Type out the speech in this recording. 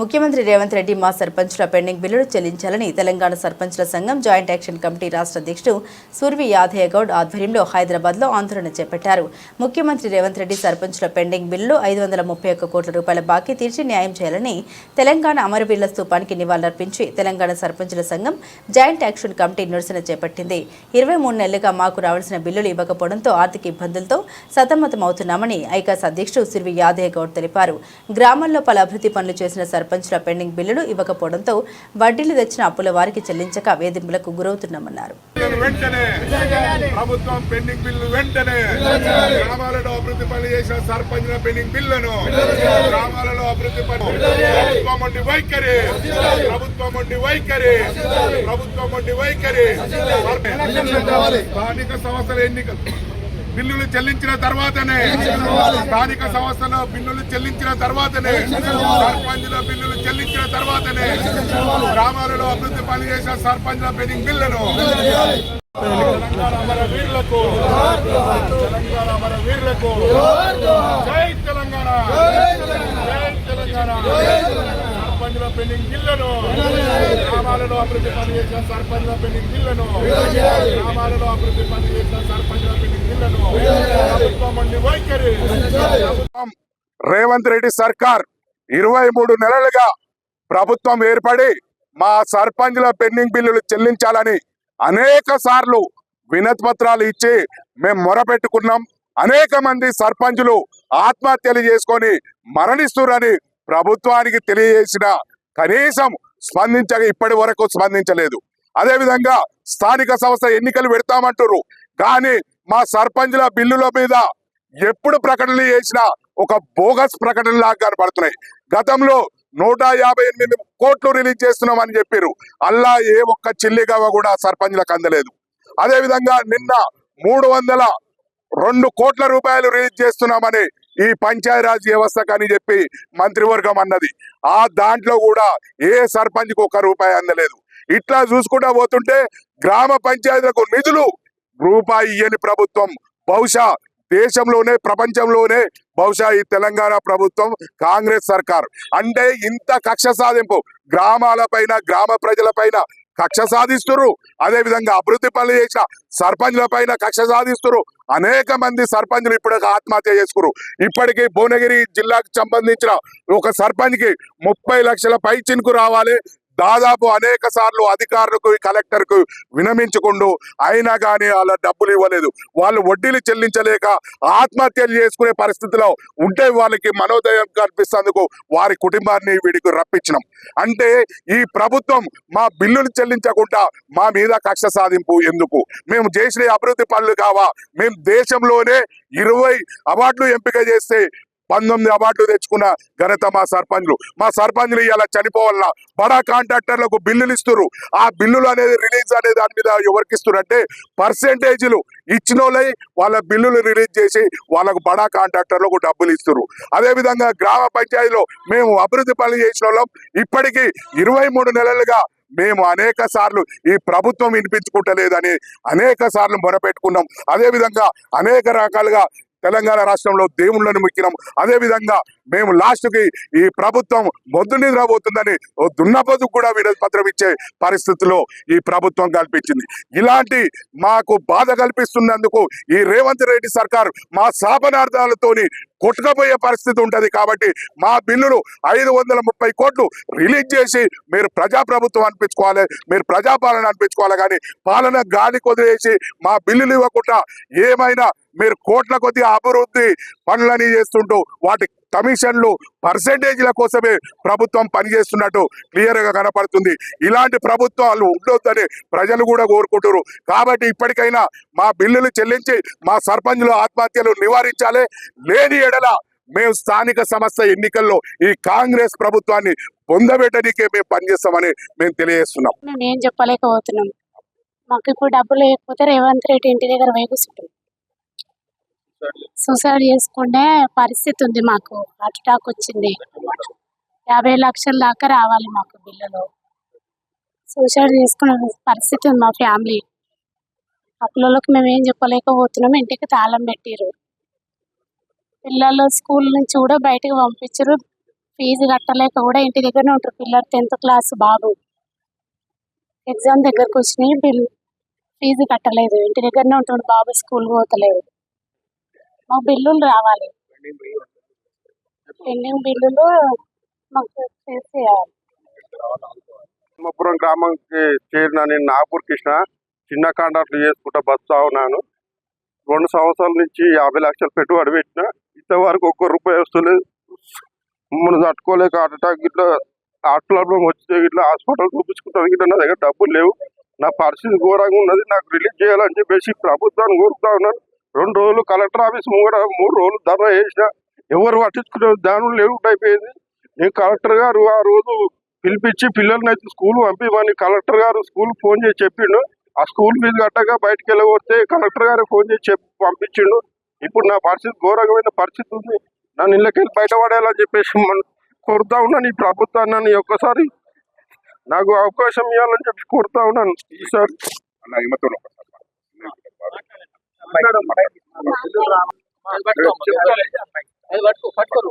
ముఖ్యమంత్రి రేవంత్ రెడ్డి మా సర్పంచ్ల పెండింగ్ బిల్లులు చెల్లించాలని తెలంగాణ సర్పంచ్ల సంఘం జాయింట్ యాక్షన్ కమిటీ రాష్ట్ర అధ్యక్షుడు సూర్వి యాదయ్య గౌడ్ ఆధ్వర్యంలో హైదరాబాద్లో ఆందోళన చేపట్టారు. ముఖ్యమంత్రి రేవంత్ రెడ్డి సర్పంచ్ల పెండింగ్ బిల్లులు ఐదు వందల ముప్పై ఒక్క కోట్ల రూపాయల బాకీ తీర్చి న్యాయం చేయాలని తెలంగాణ అమరవీరుల స్థూపానికి నివాళులర్పించి తెలంగాణ సర్పంచుల సంఘం జాయింట్ యాక్షన్ కమిటీ నిరసన చేపట్టింది. ఇరవై మూడు నెలలుగా మాకు రావాల్సిన బిల్లులు ఇవ్వకపోవడంతో ఆర్థిక ఇబ్బందులతో సతమతమవుతున్నామని ఐకాస్ అధ్యక్షుడు సూర్వి యాదయ్య గౌడ్ తెలిపారు. గ్రామాల్లో పలు అభివృద్ధి పనులు చేసిన సర్పంచ్ల పెండింగ్ బిల్లులు ఇవ్వకపోవడంతో వడ్డీలు తెచ్చిన అప్పుల వారికి చెల్లించక వేధింపులకు గురవుతున్నామన్నారు. వెంటనే ప్రభుత్వం పెండింగ్ బిల్లు వెంటనే గ్రామాలలో అభివృద్ధి పనులు చేసిన సర్పంచ్ పెండింగ్ బిల్లును గ్రామాలలో అభివృద్ధి పనులు ప్రభుత్వం ఉండి వైఖరి ప్రభుత్వం ఉండి వైఖరి ప్రభుత్వం ఉండి వైఖరి. స్థానిక సంస్థల ఎన్నికలు. బిల్లులు చెల్లించిన తర్వాతనే స్థానిక సంస్థల బిల్లులు చెల్లించిన తర్వాతనే సర్పంచుల బిల్లులు చెల్లించిన తర్వాతనే గ్రామాలలో అభివృద్ధి పని చేసిన సర్పంచుల పెండింగ్ బిల్లును తెలంగాణ అమర వీరులకు తెలంగాణ అమర వీరులకు. జై తెలంగాణ. జై తెలంగాణ. సర్పంచుల పెండింగ్ బిల్లును గ్రామాలలో అభివృద్ధి పని చేసిన సర్పంచుల పెండింగ్ బిల్లును గ్రామాలలో అభివృద్ధి పని చేసిన సర్పంచుల పెండింగ్ బిల్లును ప్రభుత్వం వైఖరి. రేవంత్ రెడ్డి సర్కార్ ఇరవై మూడు నెలలుగా ప్రభుత్వం ఏర్పడి మా సర్పంచుల పెండింగ్ బిల్లులు చెల్లించాలని అనేక సార్లు వినతిపత్రాలు ఇచ్చి మేము మొరపెట్టుకున్నాం. అనేక మంది సర్పంచులు ఆత్మహత్యలు చేసుకొని మరణిస్తురని ప్రభుత్వానికి తెలియజేసిన కనీసం స్పందించగా ఇప్పటి వరకు స్పందించలేదు. అదేవిధంగా స్థానిక సంస్థ ఎన్నికలు పెడతామంటారు కానీ మా సర్పంచుల బిల్లుల మీద ఎప్పుడు ప్రకటనలు చేసినా ఒక బోగస్ ప్రకటనలాగా కనపడుతున్నాయి. గతంలో నూట యాభై ఎనిమిది కోట్లు రిలీజ్ చేస్తున్నామని చెప్పారు అల్లా ఏ ఒక్క చిల్లిగవ కూడా సర్పంచ్లకు అందలేదు. అదేవిధంగా నిన్న మూడు వందల రెండు కోట్ల రూపాయలు రిలీజ్ చేస్తున్నామని ఈ పంచాయరాజ్ వ్యవస్థ కని చెప్పి మంత్రివర్గం అన్నది. ఆ దాంట్లో కూడా ఏ సర్పంచ్కి ఒక్క రూపాయి అందలేదు. ఇట్లా చూసుకుంటా పోతుంటే గ్రామ పంచాయతీలకు నిధులు రూపాయి ఇయ్యని ప్రభుత్వం. బహుశా దేశంలోనే ప్రపంచంలోనే బహుశా ఈ తెలంగాణ ప్రభుత్వం కాంగ్రెస్ సర్కార్. అంటే ఇంత కక్ష సాధింపు. గ్రామాల పైన గ్రామ ప్రజల పైన కక్ష సాధిస్తురు అదే విధంగా అభివృద్ధి పనులు చేసిన సర్పంచ్ల పైన కక్ష సాధిస్తురు అనేక మంది సర్పంచ్లు ఇప్పుడు ఆత్మహత్య చేసుకురు ఇప్పటికీ భువనగిరి జిల్లాకు సంబంధించిన ఒక సర్పంచ్కి ముప్పై లక్షల పై చినుకు రావాలి. దాదాపు అనేక సార్లు అధికారులకు కలెక్టర్కు వినమించుకుంటూ అయినా కానీ వాళ్ళ డబ్బులు ఇవ్వలేదు. వాళ్ళు వడ్డీలు చెల్లించలేక ఆత్మహత్యలు చేసుకునే పరిస్థితిలో ఉంటే వాళ్ళకి మనోదయం కల్పిస్తేందుకు వారి కుటుంబాన్ని వీడికి రప్పించినాం. అంటే ఈ ప్రభుత్వం మా బిల్లులు చెల్లించకుండా మా మీద కక్ష సాధింపు ఎందుకు? మేము చేసిన అభివృద్ధి పనులు కావా? మేము దేశంలోనే ఇరవై అవార్డులు ఎంపిక చేస్తే పంతొమ్మిది అవార్డులు తెచ్చుకున్న ఘనత మా సర్పంచ్లు. మా సర్పంచ్లు ఇలా చనిపోవాలన్నా బడా కాంట్రాక్టర్లకు బిల్లులు ఇస్తున్నారు ఆ బిల్లులు అనేది రిలీజ్ అనే దాని మీద ఎవరికి ఇస్తున్నారంటే పర్సెంటేజీలు ఇచ్చిన వాళ్ళ బిల్లులు రిలీజ్ చేసి వాళ్ళకు బడా కాంట్రాక్టర్లకు డబ్బులు ఇస్తున్నారు అదేవిధంగా గ్రామ పంచాయతీలో మేము అభివృద్ధి పనులు చేసిన వాళ్ళం ఇప్పటికీ ఇరవై మూడు నెలలుగా మేము అనేక సార్లు ఈ ప్రభుత్వం వినిపించుకుంటలేదని అనేక సార్లు మొరపెట్టుకున్నాం. అదే విధంగా అనేక రకాలుగా తెలంగాణ రాష్ట్రంలో దేవుళ్ళను మొక్కినాం. అదే విధంగా మేము లాస్ట్కి ఈ ప్రభుత్వం మొద్దు నిద్రపోతుందని ఓ దున్నపోతు కూడా వినతి పత్రం ఇచ్చే పరిస్థితిలో ఈ ప్రభుత్వం కల్పించింది. ఇలాంటి మాకు బాధ కల్పిస్తున్నందుకు ఈ రేవంత్ రెడ్డి సర్కార్ మా శాపనార్థాలతోని కొట్టుకపోయే పరిస్థితి ఉంటుంది కాబట్టి మా బిల్లులు ఐదు వందల ముప్పై కోట్లు రిలీజ్ చేసి మీరు ప్రజాప్రభుత్వం అనిపించుకోవాలి మీరు ప్రజాపాలన అనిపించుకోవాలి కానీ పాలన గాలి కొదిలేసి మా బిల్లులు ఇవ్వకుండా ఏమైనా మీరు కోట్ల కొద్ది అభివృద్ధి పనులని చేస్తుంటూ వాటి కమిషన్లు పర్సెంటేజ్ల కోసమే ప్రభుత్వం పనిచేస్తున్నట్టు క్లియర్గా కనపడుతుంది. ఇలాంటి ప్రభుత్వాలు ఉండొద్దని ప్రజలు కూడా కోరుకుంటారు కాబట్టి ఇప్పటికైనా మా బిల్లులు చెల్లించి మా సర్పంచుల ఆత్మహత్యలు నివారించాలి. లేని ఎడల మేము స్థానిక సంస్థ ఎన్నికల్లో ఈ కాంగ్రెస్ ప్రభుత్వాన్ని పొందబెట్టడానికే మేము పనిచేస్తామని మేము తెలియజేస్తున్నాం. నేను చెప్పలేకపోతున్నాం మాకు ఇప్పుడు డబ్బులు లేకపోతే రేవంత్ రెడ్డి ఇంటి దగ్గర వేగుస్తుంది సూసైడ్ చేసుకునే పరిస్థితి ఉంది మాకు. హార్ట్ అటాక్ వచ్చింది. యాభై లక్షల దాకా రావాలి మాకు బిల్లులు. సూసైడ్ చేసుకునే పరిస్థితి ఉంది మా ఫ్యామిలీ. అప్పులలోకి మేము ఏం చెప్పలేకపోతున్నాం. ఇంటికి తాళం పెట్టిరు పిల్లలు స్కూల్ నుంచి కూడా బయటకు పంపించరు ఫీజు కట్టలేక కూడా ఇంటి దగ్గరనే ఉంటారు పిల్లలు. టెన్త్ క్లాస్ బాబు. ఎగ్జామ్ దగ్గరకు వచ్చినాయి. బిల్ ఫీజు కట్టలేదు. ఇంటి దగ్గరనే ఉంటాడు బాబు. స్కూల్ పోతలేదు. మాకు బిల్లులు రావాలి. పెండింగ్ బిల్లులు మాకు చేసేయాలి తిమ్మపురం గ్రామంకి చేరిన నేను నాగపూర్ కృష్ణ చిన్న కాంట్రాక్ట్లు చేసుకుంటా బస్సు ఉన్నాను. రెండు సంవత్సరాల నుంచి యాభై లక్షలు పెట్టుబడి పెట్టిన ఇంతవరకు ఒక్క రూపాయి వస్తలేదు. మనం తట్టుకోలేక హార్ట్ అటాక్ ఇట్లా హార్ట్ ప్రాబ్లం వచ్చే ఇట్లా హాస్పిటల్ చూపించుకుంటాను ఇట్లా నా దగ్గర డబ్బులు లేవు. నా పరిస్థితి ఘోరంగా ఉన్నది. నాకు రిలీజ్ చేయాలని చెప్పేసి ప్రభుత్వాన్ని కోరుతా ఉన్నాను. రెండు రోజులు కలెక్టర్ ఆఫీస్ ముంగడ మూడు రోజులు ధర్నా చేసిన ఎవరు పట్టించుకునే దాని లేవు అయిపోయింది. నేను కలెక్టర్ గారు ఆ రోజు పిలిపించి పిల్లల్ని అయితే స్కూల్ పంపిమని కలెక్టర్ గారు స్కూల్ ఫోన్ చేసి చెప్పిండు. ఆ స్కూల్ ఫీజు కట్టగా బయటకు వెళ్ళగొడితే కలెక్టర్ గారు ఫోన్ చేసి చెప్పి పంపించిండు. ఇప్పుడు నా పరిస్థితి ఘోరకమైన పరిస్థితి ఉంది. నన్ను ఇళ్ళకెళ్ళి బయటపడేయాలని చెప్పేసి మన- కోరుతా ఉన్నాను ఈ ప్రభుత్వాన్ని నన్ను ఒక్కసారి నాకు అవకాశం ఇవ్వాలని చెప్పి కోరుతా ఉన్నాను. సార్. అన్న ఈమెతో ఒకసారి పట్టుకోరు